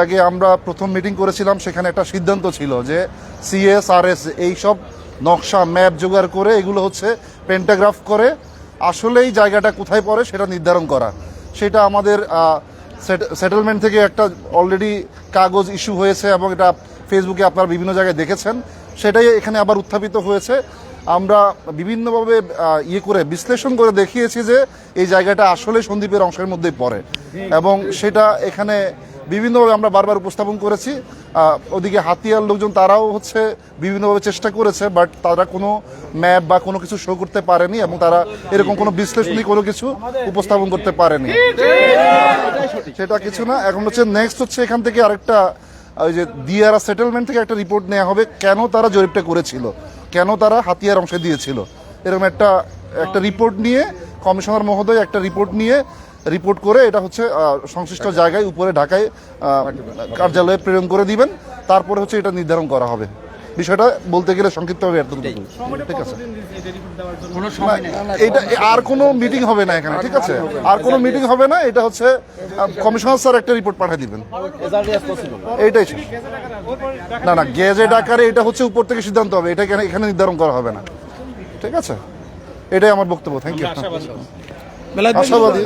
আগে আমরা প্রথম মিটিং করেছিলাম, সেখানে একটা সিদ্ধান্ত ছিল যে সিএসআরএস এই সব নকশা ম্যাপ জোগাড় করে এগুলো হচ্ছে পেন্টাগ্রাফ করে আসলেই জায়গাটা কোথায় পড়ে সেটা নির্ধারণ করা। সেটা আমাদের সেটেলমেন্ট থেকে একটা অলরেডি কাগজ ইস্যু হয়েছে এবং এটা ফেসবুকে আপনারা বিভিন্ন জায়গায় দেখেছেন। সেটাই এখানে আবার উত্থাপিত হয়েছে। আমরা বিভিন্নভাবে ইয়ে করে, বিশ্লেষণ করে দেখিয়েছি যে এই জায়গাটা আসলে সন্দ্বীপের অংশের মধ্যেই পড়ে। এবং সেটা এখানে বিভিন্নভাবে আমরা বারবার উপস্থাপন করেছি। ওদিকে হাতিয়ার লোকজন তারাও হচ্ছে বিভিন্নভাবে চেষ্টা করেছে, বাট তারা কোনো ম্যাপ বা কোনো কিছু শো করতে পারেনি এবং তারা এরকম কোনো বিশ্লেষণী কোনো কিছু উপস্থাপন করতে পারেনি। সেটা কিছু না। এখন হচ্ছে নেক্সট হচ্ছে এখান থেকে আরেকটা ওই যে দিয়ারা সেটেলমেন্ট থেকে একটা রিপোর্ট নেওয়া হবে, কেন তারা জরিপটা করেছিল? কেন তারা হাতিয়ার অংশে দিয়েছিল? এরকম একটা একটা রিপোর্ট নিয়ে কমিশনার মহোদয় একটা রিপোর্ট নিয়ে রিপোর্ট করে এটা হচ্ছে সংশ্লিষ্ট জায়গায় উপরে ঢাকায় কার্যালয়ে প্রেরণ করে দিবেন। তারপরে হচ্ছে এটা নির্ধারণ করা হবে। বিষয়টা বলতে গেলে সংক্ষিপ্তভাবে এতটুকু ঠিক আছে? না, এটা আর কোনো মিটিং হবে না এখানে ঠিক আছে? আর কোনো মিটিং হবে না এটা হচ্ছে কমিশনার স্যার একটা রিপোর্ট পাঠিয়ে দিবেন। এইটাই ছিল। না না গেজেট আকারে এটা হচ্ছে উপর থেকে সিদ্ধান্ত হবে। এটা এখানে এখানে নির্ধারণ করা হবে না। ঠিক আছে? এটাই আমার বক্তব্য। থ্যাংক ইউ আশাবাদী।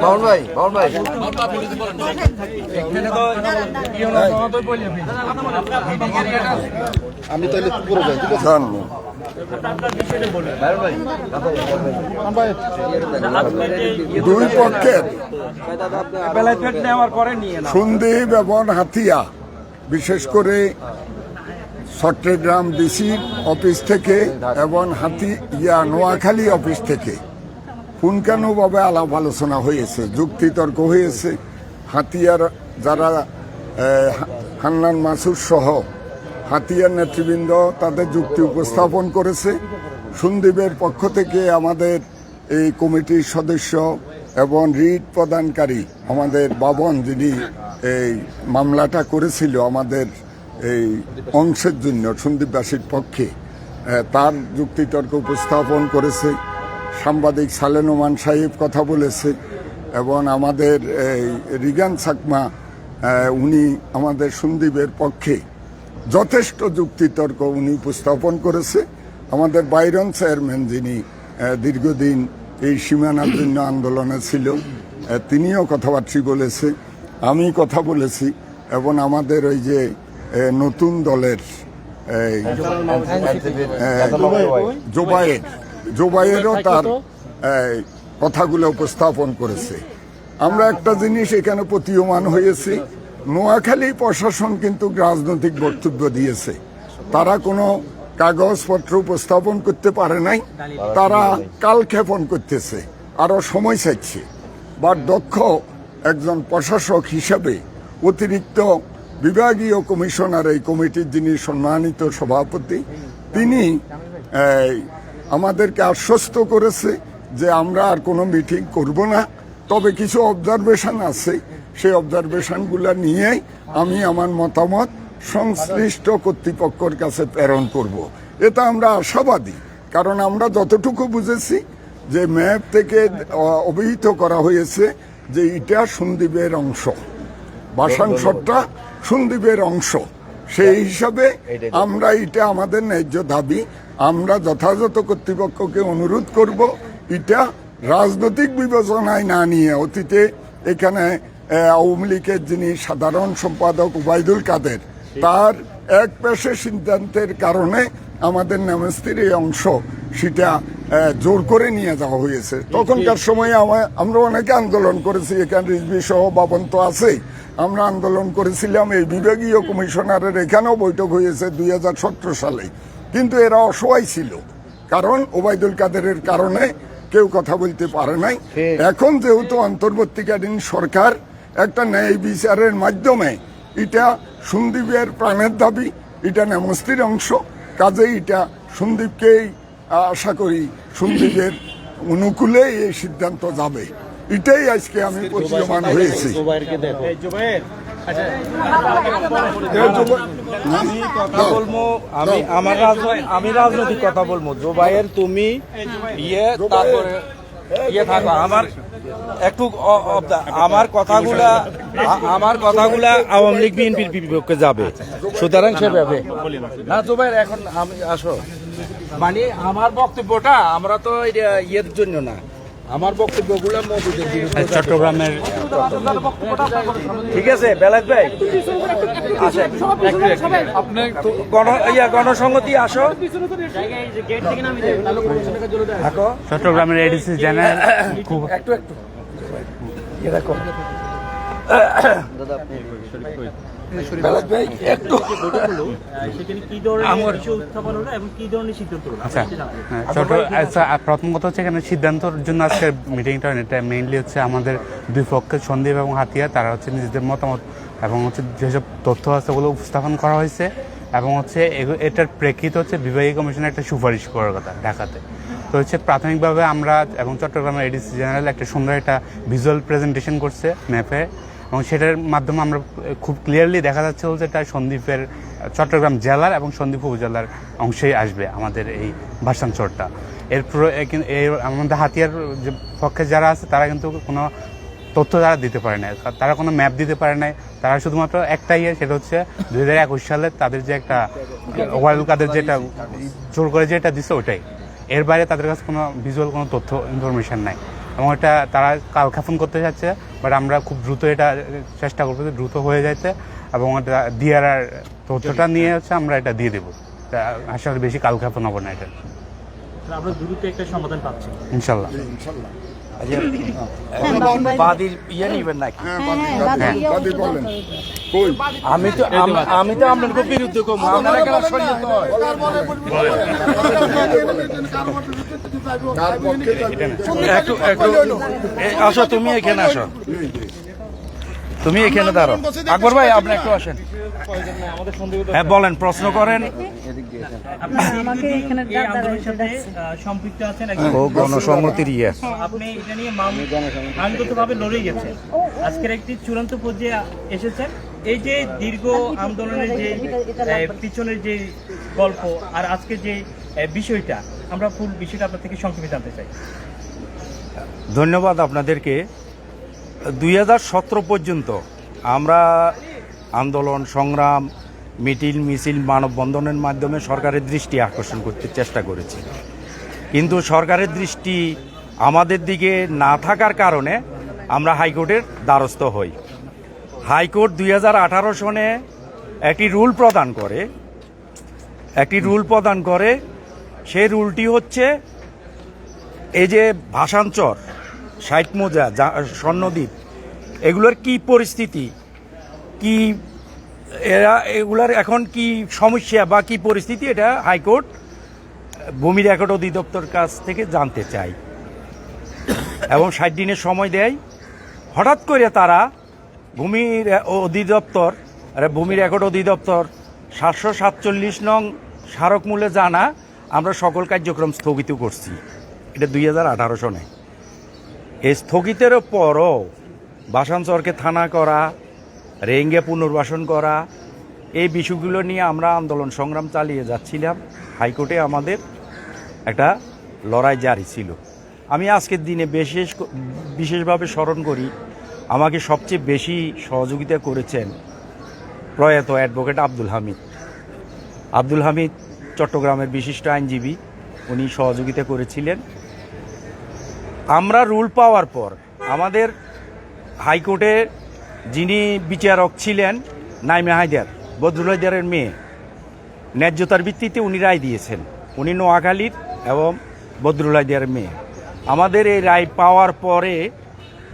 বাবন ভাই বাবন ভাই। আমি তাহলে করে যাই ঠিক আছে? দুই পক্ষের পরে সন্দীপ এবং হাতিয়া বিশেষ করে চট্টগ্রাম ডিসির অফিস থেকে এবং হাতি, ইয়া নোয়াখালী অফিস থেকে। পুনকানুভাবে আলাপ আলোচনা হয়েছে? যুক্তিতর্ক হয়েছে? হাতিয়ার যারা হান্নান মাসুদ সহ হাতিয়ার নেতৃবৃন্দ তাদের যুক্তি উপস্থাপন করেছে। সন্দীপের পক্ষ থেকে আমাদের এই কমিটির সদস্য এবং রিট প্রদানকারী আমাদের বাবন, যিনি এই মামলাটা করেছিল আমাদের এই অংশের জন্য সন্দীপবাসীর পক্ষে তার যুক্তিতর্ক উপস্থাপন করেছে। সাংবাদিক সালেনুমান সাহেব কথা বলেছে এবং আমাদের এই রিগান সাকমা উনি আমাদের সন্দীপের পক্ষে যথেষ্ট যুক্তিতর্ক উনি উপস্থাপন করেছে। আমাদের বাইরন চেয়ারম্যান যিনি দীর্ঘদিন এই সীমানার জন্য আন্দোলনে ছিল তিনিও কথাবার্তা বলেছে, আমি কথা বলেছি এবং আমাদের ওই যে নতুন দলের জোবায়ের, জোবায়েরও তার কথাগুলো উপস্থাপন করেছে। আমরা একটা জিনিস এখানে প্রতীয়মান হয়েছি, নোয়াখালী প্রশাসন কিন্তু রাজনৈতিক বক্তব্য দিয়েছে। তারা কোনো কাগজপত্র উপস্থাপন করতে পারে নাই, তারা কালক্ষেপণ করতেছে, আরও সময় চাইছে। বা দক্ষ একজন প্রশাসক হিসাবে অতিরিক্ত বিভাগীয় কমিশনার এই কমিটির যিনি সম্মানিত সভাপতি, তিনি আমাদেরকে আশ্বস্ত করেছে যে আমরা আর কোনো মিটিং করব না। তবে কিছু অবজারভেশন আছে। সেই অবজারভেশনগুলো নিয়ে আমি আমার মতামত সংশ্লিষ্ট কর্তৃপক্ষের কাছে প্রেরণ করব। এটা আমরা আশাবাদী, কারণ আমরা যতটুকু বুঝেছি যে ম্যাপ থেকে অভিহিত করা হয়েছে যে এটা সন্দীপের অংশ। বাসাংশটা সন্দীপের অংশ। সেই হিসাবে আমরা এটা আমাদের ন্যায্য দাবি। আমরা যথাযথ কর্তৃপক্ষকে অনুরোধ করব এটা রাজনৈতিক বিবেচনায় না নিয়ে অতীতে এখানে আওয়ামী লীগের যিনি সাধারণ সম্পাদক উবাইদুল কাদের তার এক পেশে সিদ্ধান্তের কারণে আমাদের নামস্তির এই অংশ সেটা জোর করে নিয়ে যাওয়া হয়েছে। তখনকার সময়ে আমরা অনেকে আন্দোলন করেছি এখানে রিজবি সহ বাবন তো আছেই। আমরা আন্দোলন করেছিলাম এই বিভাগীয় কমিশনারের এখানেও বৈঠক হয়েছে দুই সালে। কিন্তু এরা অসহায় ছিল কারণ ওবায়দুল কাদেরের কারণে কেউ কথা বলতে পারে নাই। এখন যেহেতু অন্তর্বর্তীকালীন সরকার একটা ন্যায় বিচারের মাধ্যমে এটা সন্দীপের প্রাণের দাবি এটা নেমস্তির অংশ। কাজে এটা সন্দীপকেই আশা করি সন্দীপের অনুকূলে এই সিদ্ধান্ত যাবে। এটাই আজকে আমি প্রতীয়মান হয়েছি। আমি কথা বলব আমি আমার রাজনৈতিক আমি রাজনৈতিক কথা বলব। জোবাইয়ের তুমি ইয়ে তারপরে ইয়ে থাকো। আমার একটু অব দা- আমার কথাগুলা আমার কথাগুলা আওয়ামী লীগ বিএনপির বিপক্ষে যাবে। সুতরাং সেভাবে না জুবাইর এখন আমি আসো। মানে আমার বক্তব্যটা আমরা তো ইয়ের জন্য না। আমার বক্তব্যগুলো বিরুদ্ধে চট্টগ্রামের ঠিক আছে বেলাত ভাই। আসেন। গণ ইয়া গণসংহতি আসো। থাকো। চট্টগ্রামের এডিসি জেনারেল খুব একটু একটু। এরকম বেলাত ভাই একটু আচ্ছা হ্যাঁ, আচ্ছা প্রথম কথা হচ্ছে এখানে সিদ্ধান্তর জন্য আজকের মিটিংটা এটা মেইনলি হচ্ছে আমাদের দুই পক্ষের সন্দীপ এবং হাতিয়া তারা হচ্ছে নিজেদের মতামত এবং হচ্ছে যেসব তথ্য আছে ওগুলো উপস্থাপন করা হয়েছে এবং হচ্ছে এটার প্রেক্ষিত হচ্ছে বিভাগীয় কমিশনের একটা সুপারিশ করার কথা ঢাকাতে। তো হচ্ছে প্রাথমিকভাবে আমরা এবং চট্টগ্রামের এডিসি জেনারেল একটা সুন্দর একটা ভিজুয়াল প্রেজেন্টেশন করছে ম্যাপে। এবং সেটার মাধ্যমে আমরা খুব ক্লিয়ারলি দেখা যাচ্ছে হচ্ছে এটা সন্দ্বীপের চট্টগ্রাম জেলার এবং সন্দ্বীপ উপজেলার অংশেই আসবে আমাদের এই ভাষাঞ্চরটা এরপর এর আমাদের হাতিয়ার যে পক্ষে যারা আছে তারা কিন্তু কোনো তথ্য তারা দিতে পারে না তারা কোনো ম্যাপ দিতে পারে নাই। তারা শুধুমাত্র একটাই ইয়ে সেটা হচ্ছে দুই হাজার একুশ সালে তাদের যে একটা ওয়ার্ল্ড কাদের যেটা জোর করে যেটা দিছে ওটাই। এর বাইরে তাদের কাছে কোনো ভিজুয়াল কোনো তথ্য ইনফরমেশন নাই। এবং এটা তারা কালক্ষেপণ করতে চাচ্ছে বাট আমরা খুব দ্রুত এটা চেষ্টা করব যে দ্রুত হয়ে যাইতে এবং এটা দিয়ার তথ্যটা নিয়ে হচ্ছে আমরা এটা দিয়ে দেবো। তা আশা করি বেশি কালক্ষেপণ হব না এটা। আমরা দ্রুত একটা সমাধান পাচ্ছি। ইনশাল্লাহ। বাদির ইয়ে নিবেন নাকি? দাদি বলেন কই? আমি তো আম- আমি তো আপনার বিরুদ্ধে কম। আপনারা কেন শরীয়ত নয়? কার পক্ষে যাবেন? একটু একটু আসো তুমি এখানে আসো। তুমি এখানে দাঁড়ো আকবর ভাই আপনি একটু আসেন। হ্যাঁ বলেন প্রশ্ন করেন। ও গণসংহতির ইয়ে। আপনি এটা নিয়ে আইনগতভাবে লড়ে গেছেন। আজকের একটি চূড়ান্ত পর্যায়ে এসেছেন। এই যে দীর্ঘ আন্দোলনের যে পিছনের যে গল্প আর আজকে যে বিষয়টা আমরা ফুল বিষয়টা আপনার থেকে সংক্ষেপে জানতে চাই। ধন্যবাদ আপনাদেরকে। দুই হাজার সতেরো পর্যন্ত আমরা আন্দোলন, সংগ্রাম, মিটিল, মিছিল, মানববন্ধনের মাধ্যমে সরকারের দৃষ্টি আকর্ষণ করতে চেষ্টা করেছি। কিন্তু সরকারের দৃষ্টি আমাদের দিকে না থাকার কারণে আমরা হাইকোর্টের দ্বারস্থ হই। হাইকোর্ট দুই হাজার আঠারো সনে একটি রুল প্রদান করে। একটি রুল প্রদান করে, সেই রুলটি হচ্ছে এই যে ভাষাঞ্চর ষাট মোজা স্বর্ণদ্বীপ, এগুলোর কি পরিস্থিতি? কি, এরা, এগুলার এখন কি সমস্যা বা কি পরিস্থিতি এটা হাইকোর্ট, ভূমি রেকর্ড অধিদপ্তর কাছ থেকে জানতে চাই। এবং ষাট দিনের সময় দেয়। হঠাৎ করে তারা ভূমি অধিদপ্তর ভূমি রেকর্ড অধিদপ্তর, সাতশো সাতচল্লিশ নং স্মারক মূল্যে জানা আমরা সকল কার্যক্রম স্থগিত করছি। এটা দুই হাজার আঠারো সনে। এই স্থগিতের পরও বাসানচরকে থানা করা, রেঙ্গে পুনর্বাসন করা, এই বিষয়গুলো নিয়ে আমরা আন্দোলন সংগ্রাম চালিয়ে যাচ্ছিলাম। হাইকোর্টে আমাদের একটা লড়াই জারি ছিল। আমি আজকের দিনে বিশেষ বিশেষভাবে স্মরণ করি, আমাকে সবচেয়ে বেশি সহযোগিতা করেছেন প্রয়াত অ্যাডভোকেট আব্দুল হামিদ। আব্দুল হামিদ চট্টগ্রামের বিশিষ্ট আইনজীবী, উনি সহযোগিতা করেছিলেন। আমরা রুল পাওয়ার পর আমাদের হাইকোর্টে যিনি বিচারক ছিলেন নাইমে হায়দার বদরুল হায়দারের মেয়ে, ন্যায্যতার ভিত্তিতে উনি রায় দিয়েছেন। উনি নোয়াখালীর এবং বদরুল হায়দারের মেয়ে। আমাদের এই রায় পাওয়ার পরে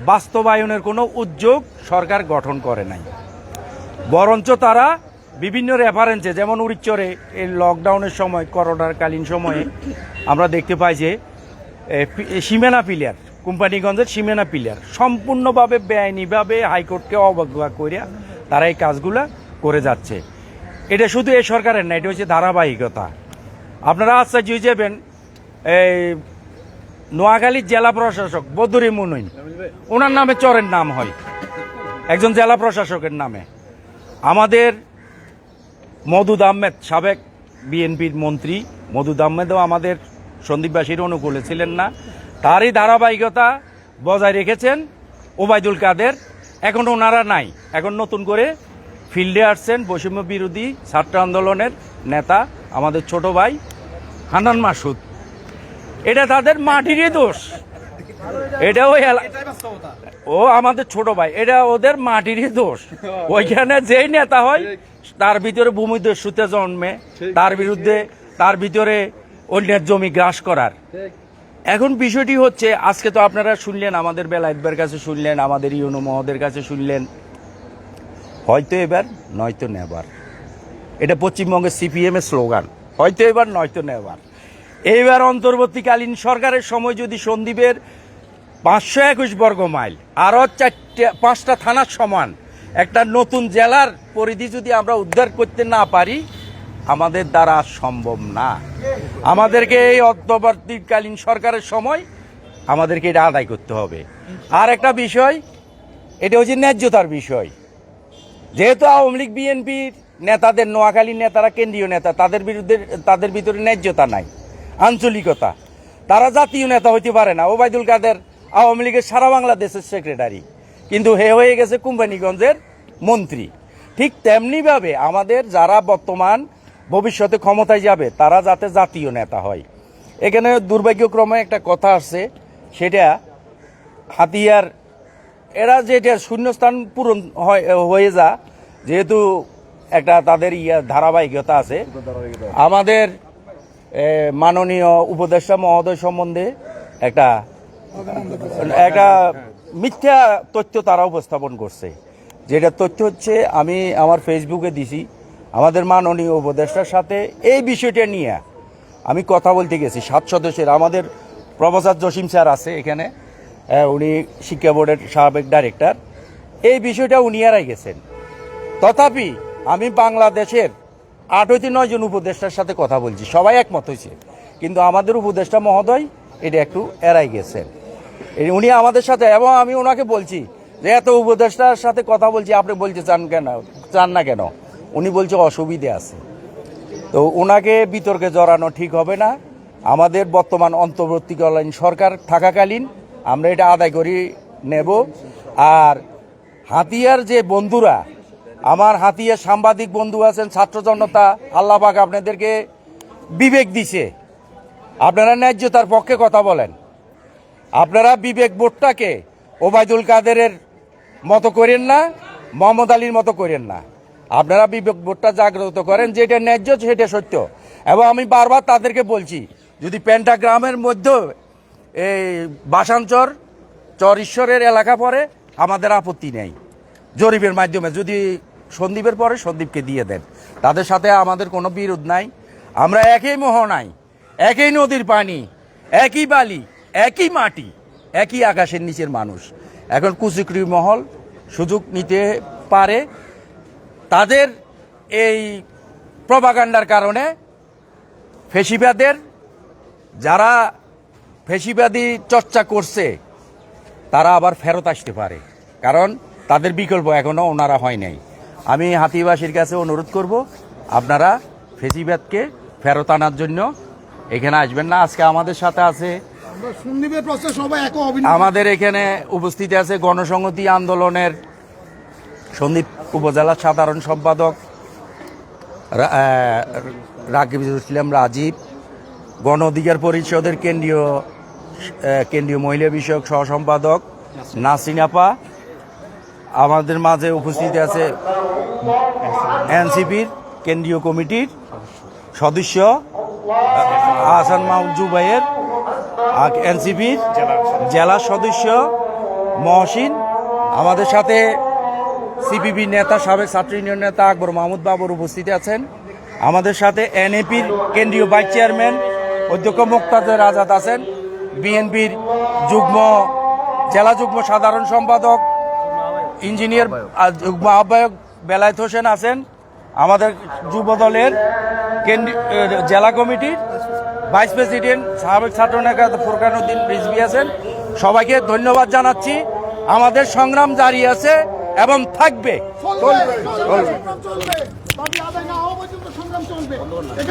বাস্তবায়নের কোনো উদ্যোগ সরকার গঠন করে নাই। বরঞ্চ তারা বিভিন্ন রেফারেন্সে যেমন উড়িচ্চরে এই লকডাউনের সময় করোনার কালীন সময়ে আমরা দেখতে পাই যে সীমানা পিলিয়ার কোম্পানিগঞ্জের সীমানা পিলিয়ার সম্পূর্ণভাবে বেআইনিভাবে হাইকোর্টকে অবজ্ঞা করিয়া তারা এই কাজগুলা করে যাচ্ছে। এটা শুধু এই সরকারের না, এটা হচ্ছে ধারাবাহিকতা। আপনারা আশ্চর্য হয়ে যাবেন, এই নোয়াখালীর জেলা প্রশাসক বদরি মুনুইন ওনার নামে চরের নাম হয়, একজন জেলা প্রশাসকের নামে। আমাদের মধুদ আহমেদ সাবেক বিএনপির মন্ত্রী মধুদ আহমেদও আমাদের সন্দীপবাসীর অনুকূলে ছিলেন না। তারই ধারাবাহিকতা বজায় রেখেছেন ওবায়দুল কাদের। এখন ওনারা নাই। এখন নতুন করে ফিল্ডে আসছেন বৈষম্য বিরোধী ছাত্র আন্দোলনের নেতা আমাদের ছোট ভাই হানান মাসুদ। এটা তাদের মাটিরই দোষ। এটা ওই ও আমাদের ছোট ভাই। এটা ওদের মাটিরই দোষ। ওইখানে যেই নেতা হয়, তার ভিতরে ভূমিদস্যুতে জন্মে, তার বিরুদ্ধে, তার ভিতরে অন্যের জমি গ্রাস করার। এখন বিষয়টি হচ্ছে আজকে তো আপনারা শুনলেন আমাদের বেলায়েতবার কাছে শুনলেন আমাদের ইউনো মহোদের কাছে শুনলেন। হয়তো এবার নয়তো নেবার। এটা পশ্চিমবঙ্গের সিপিএম এর স্লোগান। হয়তো এবার নয়তো নেবার। এইবার অন্তর্বর্তীকালীন সরকারের সময় যদি সন্দীপের পাঁচশো একুশ বর্গ মাইল আরও চারটে পাঁচটা থানার সমান একটা নতুন জেলার পরিধি যদি আমরা উদ্ধার করতে না পারি আমাদের দ্বারা সম্ভব না। আমাদেরকে এই অন্তর্বর্তীকালীন সরকারের সময় আমাদেরকে এটা আদায় করতে হবে। আর একটা বিষয়, এটা হচ্ছে ন্যায্যতার বিষয়। যেহেতু আওয়ামী লীগ, বিএনপির নেতাদের, নোয়াখালীর নেতারা কেন্দ্রীয় নেতা, তাদের বিরুদ্ধে, তাদের ভিতরে ন্যায্যতা নাই, আঞ্চলিকতা। তারা জাতীয় নেতা হইতে পারে না। ওবায়দুল কাদের আওয়ামী লীগের সারা বাংলাদেশের সেক্রেটারি। কিন্তু হে হয়ে গেছে কোম্পানিগঞ্জের মন্ত্রী। ঠিক তেমনিভাবে আমাদের যারা বর্তমান ভবিষ্যতে ক্ষমতায় যাবে তারা যাতে জাতীয় নেতা হয়। এখানে দুর্ভাগ্যক্রমে একটা কথা আসছে সেটা হাতিয়ার এরা যেটা শূন্যস্থান পূরণ হয়- হয়ে যা যেহেতু একটা তাদের ইয়া ধারাবাহিকতা আছে। আমাদের মাননীয় উপদেষ্টা মহোদয় সম্বন্ধে একটা একটা মিথ্যা তথ্য তারা উপস্থাপন করছে। যেটা তথ্য হচ্ছে আমি আমার ফেসবুকে দিছি আমাদের মাননীয় উপদেষ্টার সাথে এই বিষয়টা নিয়ে আমি কথা বলতে গেছি। সাত সদস্যের আমাদের প্রফেসর জসিম স্যার আছে এখানে উনি শিক্ষা বোর্ডের সাবেক ডাইরেক্টর এই বিষয়টা উনি এড়াই গেছেন। তথাপি আমি বাংলাদেশের আট হইতে নয় জন উপদেষ্টার সাথে কথা বলছি, সবাই একমত হয়েছে। কিন্তু আমাদের উপদেষ্টা মহোদয় এটা একটু এড়াই গেছেন। উনি আমাদের সাথে এবং আমি ওনাকে বলছি যে, এত উপদেষ্টার সাথে কথা বলছি, আপনি বলতে চান কেন, চান না কেন? উনি বলছে অসুবিধে আছে। তো ওনাকে বিতর্কে জড়ানো ঠিক হবে না। আমাদের বর্তমান অন্তর্বর্তীকালীন সরকার থাকাকালীন আমরা এটা আদায় করি নেব। আর হাতিয়ার যে বন্ধুরা, আমার হাতিয়ার সাংবাদিক বন্ধু আছেন ছাত্র জনতা আল্লাপাক আপনাদেরকে বিবেক দিছে। আপনারা ন্যায্যতার পক্ষে কথা বলেন। আপনারা বিবেক বোর্ডটাকে ওবায়দুল কাদেরের মতো করেন না, মোহাম্মদ আলীর মতো করেন না। আপনারা বিবেক জাগ্রত করেন যেটা ন্যায্য, সেটা সত্য। এবং আমি বারবার তাদেরকে বলছি, যদি পেন্টাগ্রামের মধ্যে এই বাসাঞ্চর চর ঈশ্বরের এলাকা পরে আমাদের আপত্তি নেই। জরিপের মাধ্যমে, যদি সন্দীপের পরে সন্দীপকে দিয়ে দেন। তাদের সাথে আমাদের কোনো বিরোধ নাই। আমরা একই মোহনাই একই নদীর পানি, একই বালি, একই মাটি, একই আকাশের নিচের মানুষ। এখন কুচিকড়ি মহল সুযোগ নিতে পারে তাদের এই প্রভাকাণ্ডার কারণে ফেসিবাদের যারা ফেসিবাদী চর্চা করছে তারা আবার ফেরত আসতে পারে। কারণ তাদের বিকল্প এখনও ওনারা হয় নাই। আমি হাতিবাসীর কাছে অনুরোধ করব আপনারা ফেসিবাদকে ফেরত আনার জন্য এখানে আসবেন না। আজকে আমাদের সাথে আছে আমাদের এখানে উপস্থিত আছে গণসংহতি আন্দোলনের সন্দীপ উপজেলা সাধারণ সম্পাদক রাকিবুল ইসলাম রাজীব, গণ অধিকার পরিষদের কেন্দ্রীয় কেন্দ্রীয় মহিলা বিষয়ক সহ সম্পাদক নাসিন আপা। আমাদের মাঝে উপস্থিত আছে এনসিপির কেন্দ্রীয় কমিটির সদস্য, হাসান মাহমুদ জুবাইয়ের এনসিপির জেলা সদস্য মহসিন। আমাদের সাথে সিপিবি নেতা, সাবেক ছাত্র ইউনিয়ন নেতা আকবর মাহমুদ বাবর উপস্থিত আছেন। আমাদের সাথে এনএপির কেন্দ্রীয় ভাইস চেয়ারম্যান অধ্যক্ষ মুক্তাদের আজাদ আছেন। বিএনপির যুগ্ম, জেলা যুগ্ম সাধারণ সম্পাদক, ইঞ্জিনিয়ার যুগ্ম আহ্বায়ক বেলায়েত হোসেন আছেন। আমাদের যুব দলের জেলা কমিটির ভাইস প্রেসিডেন্ট, সাবেক ছাত্র নেতা ফুরকান উদ্দিন রিজভি আছেন। সবাইকে ধন্যবাদ জানাচ্ছি। আমাদের সংগ্রাম জারি আছে। এবং থাকবে। চলবে